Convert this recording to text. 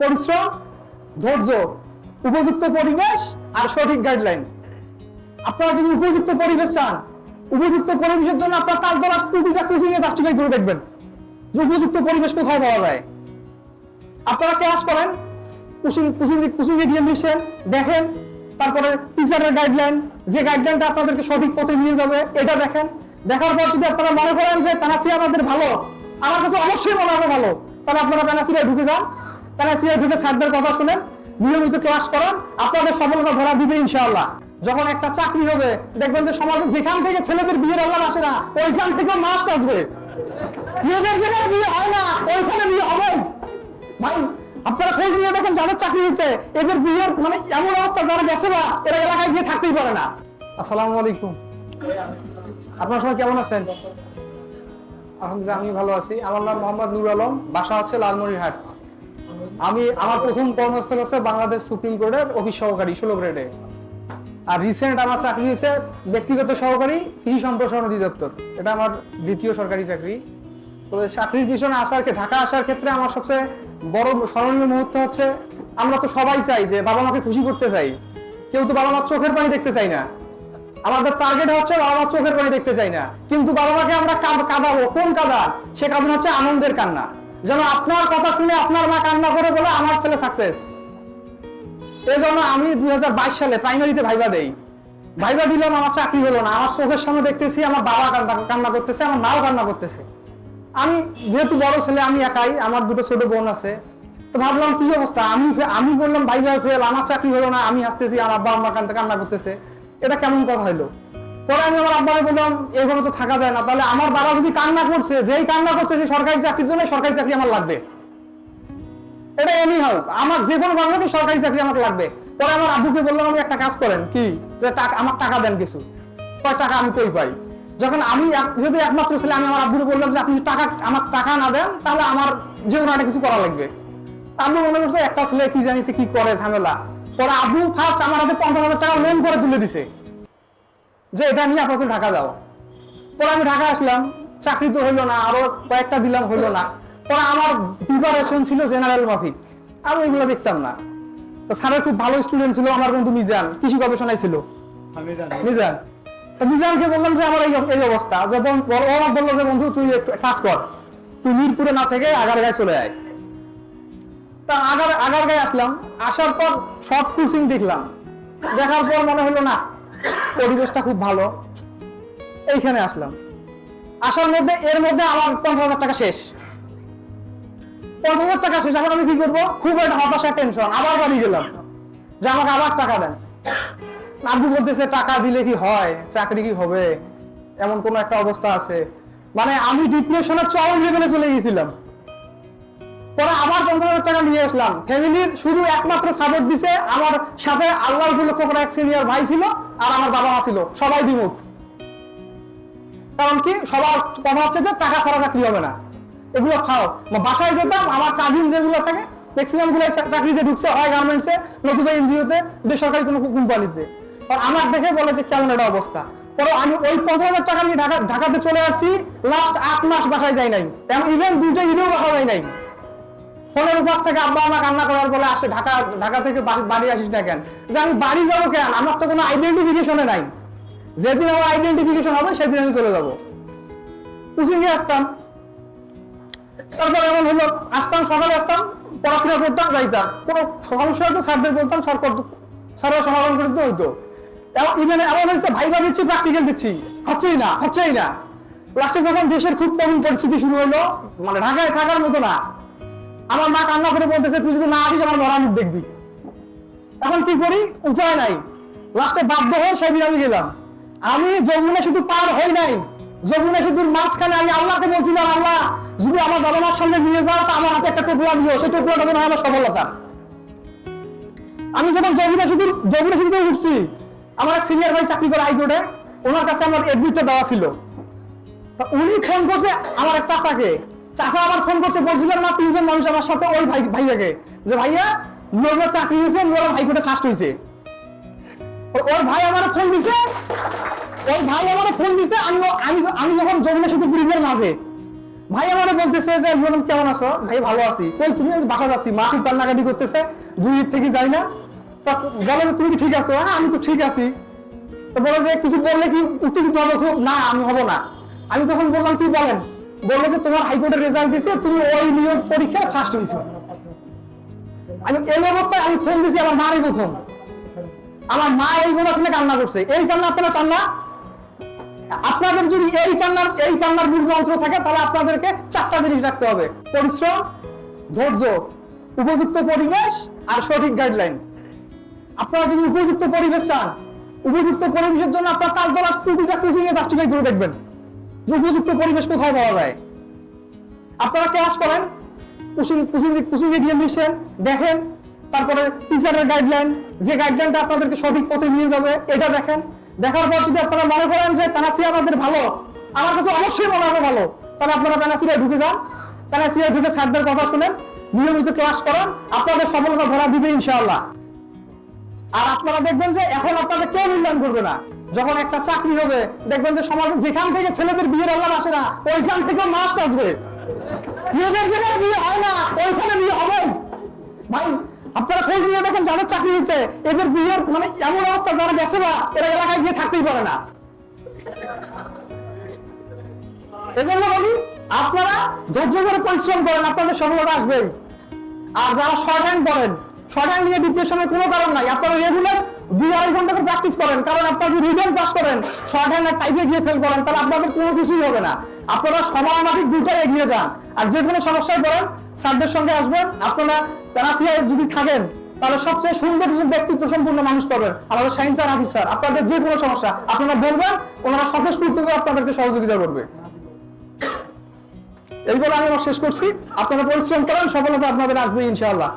পরিশ্রম, ধৈর্য, উপযুক্ত পরিবেশ আর সঠিক গাইডলাইন আপনারা যদি উপযুক্ত পরিবেশ চান, উপযুক্ত পরিবেশের জন্য আপনার দ্বারা প্রতিটা কোচিং এ জাস্টিফাই করে দেখবেন যে উপযুক্ত পরিবেশ কোথায় পাওয়া যায়। আপনারা ক্লাস করেন কোচিং কোচিং কোচিং এ গিয়ে মিশেন দেখেন, তারপরে টিচারের গাইডলাইন যে গাইডলাইনটা আপনাদেরকে সঠিক পথে নিয়ে যাবে, এটা দেখেন। দেখার পর যদি আপনারা মনে করেন যে প্যানাসিয়া আমাদের ভালো, আমার কাছে অবশ্যই মনে হবে ভালো, তাহলে আপনারা প্যানাসিয়ায় ঢুকে যান। প্যানাসিয়ায় ঢুকে স্যারদের কথা শুনেন, নিয়মিত ক্লাস করেন, আপনাদের সফলতা ধরা দিবে ইনশাআল্লাহ। যখন একটা চাকরি হবে, দেখবেন যে সমাজে যেখান থেকে ছেলেদের বিয়ের আল্লাহ আসে না, ওইখান থেকে মাস্ট আসবে। মেয়েদের যেখানে বিয়ে হয় না, ওইখানে বিয়ে হবে ভাই, আপনারা খোঁজ নিয়ে দেখেন যাদের চাকরি হয়েছে, এদের বিয়ের মানে এমন অবস্থা, যারা গেছে না, এরা এলাকায় গিয়ে থাকতেই পারে না। আসসালামু আলাইকুম। আপনারা সবাই কেমন আছেন? আলহামদুলিল্লাহ আমি ভালো আছি। আমার নাম মোহাম্মদ নুর আলম, বাসা হচ্ছে লালমনিরহাট। আমি আমার প্রথম কর্মস্থল হচ্ছে বাংলাদেশ সুপ্রিম কোর্টের অফিস সহকারী, ষোলো গ্রেডে। আর রিসেন্ট আমার চাকরি হয়েছে ব্যক্তিগত সহকারী কৃষি সম্প্রসারণ অধিদপ্তর। এটা আমার দ্বিতীয় সরকারি চাকরি। তবে চাকরির পিছনে আসার ঢাকা আসার ক্ষেত্রে আমার সবচেয়ে বড় স্মরণীয় মুহূর্ত হচ্ছে, আমরা তো সবাই চাই যে বাবা মাকে খুশি করতে চাই। কেউ তো বাবা মার চোখের পানি দেখতে চাই না। আমাদের টার্গেট হচ্ছে বাবা মার চোখের পানি দেখতে চাই না। কিন্তু বাবা মাকে আমরা কাঁদ- কাঁদাবো। কোন কাদা? সে কাঁদন হচ্ছে আনন্দের কান্না। যেন আপনার কথা শুনে আপনার মা কান্না করে বলে আমার ছেলে সাকসেস এই জন্য আমি দুই হাজার বাইশ সালে প্রাইমারিতে ভাইবা দেই। ভাইবা দিলাম, আমার চাকরি হলো না। আমার চোখের সামনে দেখতেছি, আমার বাবা কান্না- কান্না করতেছে, আমার মাও কান্না করতেছে। আমি যেহেতু বড় ছেলে, আমি একাই, আমার দুটো ছোট বোন আছে। তো ভাবলাম, কি অবস্থা? আমি আমি বললাম ভাই ভাই ফেল, আমার চাকরি হলো না, আমি আসতেছি আমার আব্বা আম্মা কান্না কান্না করতেছে। এটা কেমন কথা হলো? পরে আমি আমার আব্বাকে বললাম এইভাবে তো থাকা যায় না। তাহলে আমার বাবা যদি কান্না করছে, যেই কান্না করছে, সেই সরকারি চাকরির জন্য সরকারি চাকরি আমার লাগবে। এটা এমনি হোক আমার যে কোনো বাংলাতে সরকারি চাকরি আমাকে লাগবে। পরে আমার আব্বুকে বললাম আমি একটা কাজ করেন। কি? যে টাকা আমার টাকা দেন কিছু। কয় টাকা আমি কই পাই? যখন আমি যেহেতু একমাত্র ছেলে, আমি আমার আব্বুকে বললাম যে, আপনি টাকা আমার টাকা না দেন, তাহলে আমার যে কোনো একটা কিছু করা লাগবে। আব্বু মনে করছে, একটা ছেলে কি জানিতে কি করে ঝামেলা? পরে আব্বু ফার্স্ট আমার হাতে পঞ্চাশ হাজার টাকা লোন করে তুলে দিছে। যে এটা নিয়ে আপাতত ঢাকা যাও। পরে আমি ঢাকা আসলাম চাকরি তো হইল না আরও কয়েকটা দিলাম হইল না। পরে আমার প্রিপারেশন ছিল জেনারেল মাফিক আমি এগুলো দেখতাম না। তো স্যারের খুব ভালো স্টুডেন্ট ছিল আমার বন্ধু মিজান কৃষি গবেষণায় ছিল। মিজান। তো মিজানকে বললাম যে আমার এই অবস্থা। যে আমার বলল যে বন্ধু তুই একটু কাজ কর। তুই মিরপুরে না থেকে আগারগায় চলে আয়। তা আগার আগারগায় আসলাম। আসার পর সব কোচিং দেখলাম। দেখার পর মনে হলো না পরিবেশটা খুব ভালো। এইখানে আসলাম। আসার মধ্যে, এর মধ্যে আমার পঞ্চাশ হাজার টাকা শেষ। পঞ্চাশ হাজার টাকা শেষ, এখন আমি কি করব? খুব একটা হতাশা টেনশন আবার বাড়ি গেলাম। যে আমাকে আবার টাকা দেন। আব্বু বলতেছে, টাকা দিলে কি হয়? চাকরি কি হবে? এমন কোন একটা অবস্থা আছে। মানে আমি ডিপ্রেশনের চরম লেভেলে চলে গেছিলাম। পরে আবার পঞ্চাশ হাজার টাকা নিয়ে আসলাম। ফ্যামিলির শুধু একমাত্র সাপোর্ট দিছে, আমার সাথে আল্লাহ উপলক্ষ করে এক সিনিয়র ভাই ছিল আর আমার বাবা মা ছিল। সবাই বিমুখ। কারণ কি? সবার কথা হচ্ছে যে টাকা ছাড়া চাকরি হবে না। এগুলো খাও। বাসায় যেতাম, আমার কাজিন যেগুলো থাকে ম্যাক্সিমামগুলো চাকরিতে ঢুকছে, হয় গার্মেন্টসে নতুবা এনজিওতে বেসরকারি কোনো কোম্পানিতে আর আমার দেখে বলে যে কেমন একটা অবস্থা। পরে আমি ওই পঞ্চাশ হাজার টাকা নিয়ে ঢাকা ঢাকাতে চলে আসছি লাস্ট আট মাস বাসায় যাই নাই। ইভেন দুইটা ঈদেও বাসা যাই নাই। ফোনের উপাস থেকে আব্বা আমার কান্না করার বলে আসে ঢাকা ঢাকা থেকে বাড়ি- আসিস না কেন? যে আমি বাড়ি যাব কেন? আমার তো কোনো আইডেন্টিফিকেশনে নাই। যেদিন আমার আইডেন্টিফিকেশন হবে, সেদিন আমি চলে যাব। কোচিংয়ে আসতাম। তারপর এমন হলো, আসতাম, সকালে আসতাম, পড়াশোনা করতাম, যাইতাম। কোনো সমস্যা হতো স্যারদের বলতাম, স্যার করতো স্যাররা সমাধান করে দিতে হইতো। ইভেন এমন হয়েছে, ভাইবা দিচ্ছি প্র্যাকটিক্যাল দিচ্ছি। হচ্ছেই না হচ্ছেই না। লাস্টে যখন দেশের খুব কঠিন পরিস্থিতি শুরু হলো মানে ঢাকায় থাকার মতো না। আমার মা কান্না করে বলতেছে, তুই যদি না আসিস, আমার মরা মুখ দেখবি। এখন কি করি? উপায় নাই। লাস্টে বাধ্য হয়ে সেদিন আমি গেলাম। আমি যমুনা শুধু পার হই নাই। যমুনা শুধুর মাঝখানে আমি আল্লাহকে বলছিলাম, আল্লাহ, যদি আমার বাবা মার সামনে নিয়ে যাও, তা আমার হাতে একটা টোপলা দিও। সেই টোপলাটা যেন আমার সফলতা আমি যখন যমুনা শুধু যমুনা শুধু উঠছি, আমার এক সিনিয়র ভাই চাকরি করে হাইকোর্টে। ওনার কাছে আমার এডমিটটা দেওয়া ছিল। তা উনি ফোন করছে আমার এক চাচাকে। চাচা আবার ফোন করছে বলছিলেন না তিনজন মানুষ আমার সাথে, ওই ভাই, ভাইয়াকে। যে ভাইয়া নুয়ার চাকরি হয়েছে নুয়ার হাইকোর্টে ফার্স্ট হয়েছে? ওর ভাই আমার ফোন দিছে। ওর ভাই আমার ফোন দিছে, আমি আমি আমি যখন যমুনা সেতু ব্রিজের মাঝে ভাই আমারে বলতেছে যে বললাম কেমন আছো? ভাই, ভালো আছি। কই, তুমি আজ বাসা যাচ্ছি। মা, খুব কান্নাকাটি করতেছে, দুই দিক থেকে যাই না। তা, বলে যে, তুমি ঠিক আছো? হ্যাঁ আমি তো ঠিক আছি। তো বলে যে, কিছু বললে কি উত্তেজিত হবে? খুব না, আমি হব না। আমি তখন বললাম, কি বলেন? বলল যে তোমার হাইকোর্টের রেজাল্ট দিছে, তুমি ওই নিয়োগ পরীক্ষায় ফার্স্ট হয়েছো আমি এই অবস্থায় আমি ফোন দিছি, আমার মারই প্রথম আমার মা এইগুলো শুনে কান্না করছে। এই কান্না আপনারা চান না? আপনাদের যদি এই কান্নার এই কান্নার মূল মন্ত্র থাকে, তাহলে আপনাদেরকে চারটা জিনিস রাখতে হবে। পরিশ্রম, ধৈর্য, উপযুক্ত পরিবেশ আর সঠিক গাইডলাইন আপনারা যদি উপযুক্ত পরিবেশ চান, উপযুক্ত পরিবেশের জন্য আপনার তার দ্বারা প্রতিটা কোচিং এ জাস্টিফাই করে দেখবেন। উপযুক্ত পরিবেশ কোথায় পাওয়া যায়? আপনারা ক্লাস করেন কুচিং কুচিং কুচিংয়ে দেখেন, তারপরে টিচারের গাইডলাইন যে গাইডলাইনটা আপনাদেরকে সঠিক পথে নিয়ে যাবে, এটা দেখেন। দেখার পর যদি আপনারা মনে করেন যে প্যানাসিয়া আমাদের ভালো, আমার কাছে অবশ্যই মনে হবে ভালো, তাহলে আপনারা প্যানাসিয়ায় ঢুকে যান। প্যানাসিয়ায় ঢুকে স্যারদের কথা শুনেন, নিয়মিত ক্লাস করেন, আপনাদের সফলতা ধরা দিবে ইনশাআল্লাহ। আর আপনারা দেখবেন যে এখন আপনাদের কেউ মূল্যায়ন করবে না। যখন একটা চাকরি হবে, দেখবেন যে সমাজে যেখান থেকে ছেলেদের বিয়ের আল্লাহ আসে না, ওইখান থেকে মাস্ট আসবে। মেয়েদের যেখানে বিয়ে হয় না, ওইখানে বিয়ে হবে ভাই, আপনারা খোঁজ নিয়ে দেখেন যাদের চাকরি হয়েছে, এদের বিয়ের মানে এমন অবস্থা, যারা গেছে না, এরা এলাকায় গিয়ে থাকতেই পারে না। এজন্য বলি, আপনারা ধৈর্য ধরে পরিশ্রম করেন, আপনাদের সফলতা আসবেই। আর যারা শর্ট হ্যান্ড করেন শর্ট হ্যান্ড নিয়ে ডিপ্রেশনের কোনো কারণ নাই। আপনারা রেগুলার দুই আড়াই ঘণ্টা করে প্র্যাকটিস করেন, কারণ আপনারা যদি রিটার্ন পাস করেন শর্ট হ্যান্ড আর টাইপে গিয়ে ফেল করেন, তাহলে আপনাদের কোনো কিছুই হবে না। আপনারা সময় মাফিক দুটাই এগিয়ে যান। আর যে কোনো সমস্যায় পড়েন, স্যারদের সঙ্গে আসবেন, আপনারা প্যানাসিয়ায় যদি থাকেন, তাহলে সবচেয়ে সুন্দর ব্যক্তিত্ব সম্পূর্ণ মানুষ পাবেন, আমাদের সায়েন্স আর হাফিজ আপনাদের যে কোনো সমস্যা, আপনারা বলবেন, ওনারা স্বতঃস্ফূর্তভাবে আপনাদেরকে সহযোগিতা করবে। এই বলে আমি আমার শেষ করছি। আপনারা পরিশ্রম করেন, সফলতা আপনাদের আসবে ইনশাআল্লাহ।